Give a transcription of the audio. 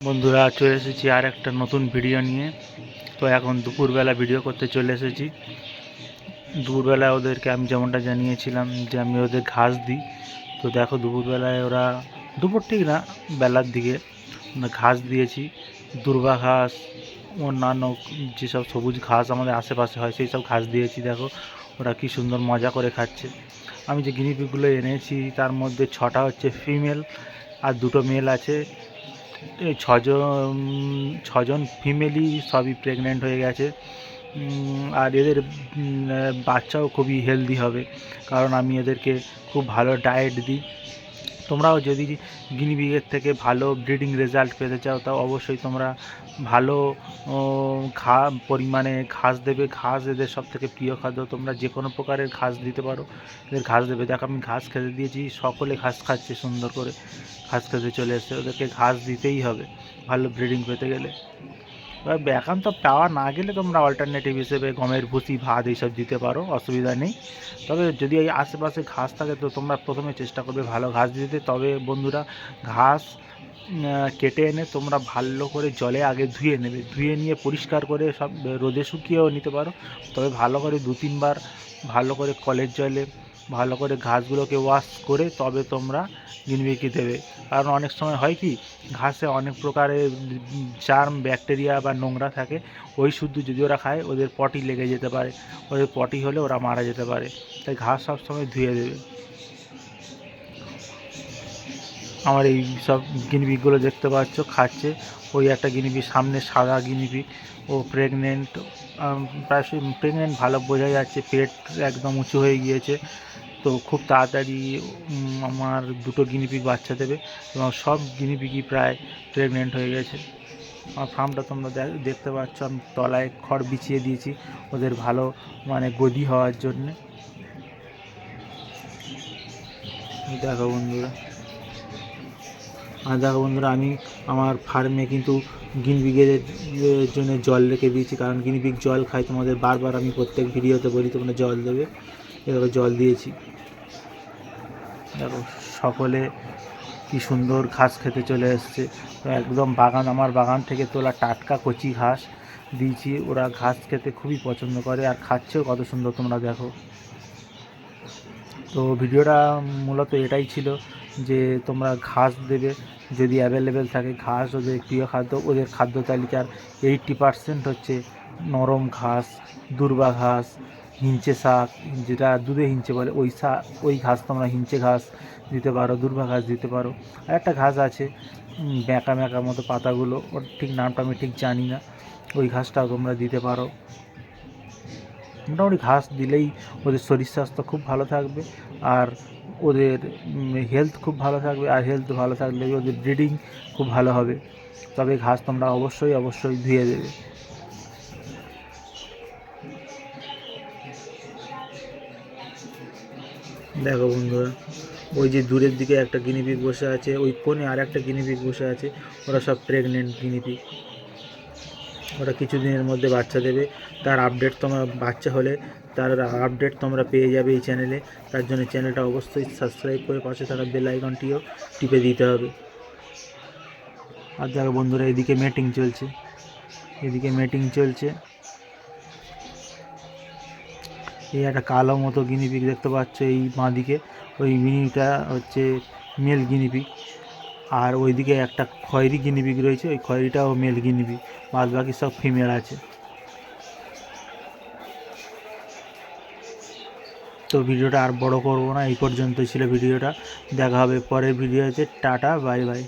বন্ধুরা চলে এসেছি আর একটা নতুন ভিডিও নিয়ে। তো এখন দুপুরবেলা ভিডিও করতে চলে এসেছি। দুপুরবেলা ওদেরকে আমি যেমনটা জানিয়েছিলাম যে আমি ওদের ঘাস দিই। তো দেখো দুপুরবেলায় ওরা, দুপুর ঠিক না, বেলার দিকে ঘাস দিয়েছি। দুর্বা ঘাস, অন্যান্য যেসব সবুজ ঘাস আমাদের আশেপাশে হয়, সেই সব ঘাস দিয়েছি। দেখো ওরা কি সুন্দর মজা করে খাচ্ছে। আমি যে গিনিপিগুলো এনেছি, তার মধ্যে ছটা হচ্ছে ফিমেল আর দুটো মেল আছে। ছজন ছজন ফিমেলই সবই প্রেগনেন্ট হয়ে গেছে। আর এদের বাচ্চাও খুবই হেলদি হবে। কারণ আমি এদেরকে খুব ভালো ডায়েট দিই। তোমরাও যদি গিনিবিগের থেকে ভালো ব্রিডিং রেজাল্ট পেতে চাও, তাও অবশ্যই তোমরা ভালো ঘা পরিমাণে ঘাস দেবে। ঘাস এদের সব থেকে প্রিয় খাদ্য, তোমরা যে কোনো প্রকারের ঘাস দিতে পারো। এদের ঘাস দেবে। দেখো, আমি ঘাস খেতে দিয়েছি, সকলে ঘাস খাচ্ছে সুন্দর করে। ঘাস খেতে চলে এসছে। ওদেরকে ঘাস দিতেই হবে, ভালো ব্রিডিং পেতে গেলে। এবার একান্ত পাওয়া না গেলে তোমরা অল্টারনেটিভ হিসেবে গমের ভুসি, ভাত এইসব দিতে পারো, অসুবিধা নেই। তবে যদি এই আশেপাশে ঘাস থাকে, তো তোমরা প্রথমে চেষ্টা করবে ভালো ঘাস দিতে। তবে বন্ধুরা, ঘাস কেটে এনে তোমরা ভালো করে জলে আগে ধুয়ে নেবে। ধুয়ে নিয়ে পরিষ্কার করে সব রোদে শুকিয়েও নিতে পারো। তবে ভালো করে দু তিনবার ভালো করে কলের জলে ভালো করে ঘাসগুলোকে ওয়াশ করে তবে তোমরা গিনবিকি দেবে। কারণ অনেক সময় হয় কি, ঘাসে অনেক প্রকারের চার্ম ব্যাকটেরিয়া বা নোংরা থাকে, ওই শুদ্ধ যদি ওরা খায়, ওদের পটি লেগে যেতে পারে। ওদের পটি হলে ওরা মারা যেতে পারে। তাই ঘাস সবসময় ধুয়ে দেবে। আমার এই সব গিনিপিগগুলো দেখতে পাচ্ছ, খাচ্ছে। ওই একটা গিনিপিগ সামনে সাদা গিনিপিগ ও প্রেগনেন্ট প্রায় প্রেগনেন্ট ভালো বোঝা যাচ্ছে, পেট একদম উঁচু হয়ে গিয়েছে। তো খুব তাড়াতাড়ি আমার দুটো গিনিপিগ বাচ্চা দেবে এবং সব গিনিপিগই প্রায় প্রেগনেন্ট হয়ে গেছে। আমার ফার্মটা তোমরা দেখ- দেখতে পাচ্ছ, আমি তলায় খড় বিছিয়ে দিয়েছি ওদের ভালো মানে গদি হওয়ার জন্যে। দেখো বন্ধুরা। আর দেখো বন্ধুরা, আমি আমার ফার্মে কিন্তু গিনবিগের জন্য জল রেখে দিয়েছি, কারণ গিনিপিগ জল খায়। তোমাদের বারবার আমি প্রত্যেক ভিডিওতে বলি, তোমরা জল দেবে। এভাবে জল দিয়েছি। দেখো, সকলে কি সুন্দর ঘাস খেতে চলে এসছে। একদম বাগান, আমার বাগান থেকে তোলা টাটকা কচি ঘাস দিয়েছি। ওরা ঘাস খেতে খুবই পছন্দ করে আর খাচ্ছেও কত সুন্দর, তোমরা দেখো। তো ভিডিওটা মূলত এটাই ছিল। যে তোমরা ঘাস দেবে, যদি অ্যাভেলেবেল থাকে ঘাস, ওদের প্রিয় খাদ্য, ওদের খাদ্য তালিকার এইটটি পার্সেন্ট হচ্ছে নরম ঘাস, দুর্বা ঘাস, হিঞ্চে শাক, যেটা দুধে হিঞ্চে বলে, ওই শাক ওই ঘাস তোমরা হিঞ্চে ঘাস দিতে পারো, দুর্বা ঘাস দিতে পারো। আর একটা ঘাস আছে ব্যাঁকা ব্যাঁকা মতো পাতাগুলো, ওর ঠিক নামটা আমি ঠিক জানি না, ওই ঘাসটাও তোমরা দিতে পারো। মোটামুটি ঘাস দিলেই ওদের শরীর স্বাস্থ্য খুব ভালো থাকবে আর ওদের হেলথ খুব ভালো থাকবে আর হেলথ ভালো থাকলে ওদের ব্রিডিং খুব ভালো হবে। তবে ঘাস তোমরা অবশ্যই অবশ্যই ধুয়ে দেবে। দেখো বন্ধুরা, ওই যে দূরের দিকে একটা গিনিপিগ বসে আছে, ওই কোণে আর একটা গিনিপিগ বসে আছে, ওরা সব প্রেগনেন্ট গিনিপিগ ওরা কিছুদিনের মধ্যে বাচ্চা দেবে। তার আপডেট তোমরা বাচ্চা হলে তার আপডেট তোমরা পেয়ে যাবে এই চ্যানেলে তার জন্য চ্যানেলটা অবশ্যই সাবস্ক্রাইব করে পাশে থাকা বেল আইকনটিও টিপে দিতে হবে। আর দেখো বন্ধুরা, এদিকে মিটিং চলছে। এদিকে মিটিং চলছে। এই একটা কালো মতো গিনিপিগ দেখতে পাচ্ছ এই বাঁদিকে। ওই মিনিটা হচ্ছে মেল গিনিপিগ আর ওইদিকে একটা খয়েরি গিনিবিগ রয়েছে, ওই খয়েরিটাও মেল গিনিবি। বাদ বাকি সব ফিমেল আছে। তো ভিডিওটা আর বড় করব না, এই পর্যন্তই ছিল ভিডিওটা। দেখা হবে পরের ভিডিওতে। Tata, bye bye.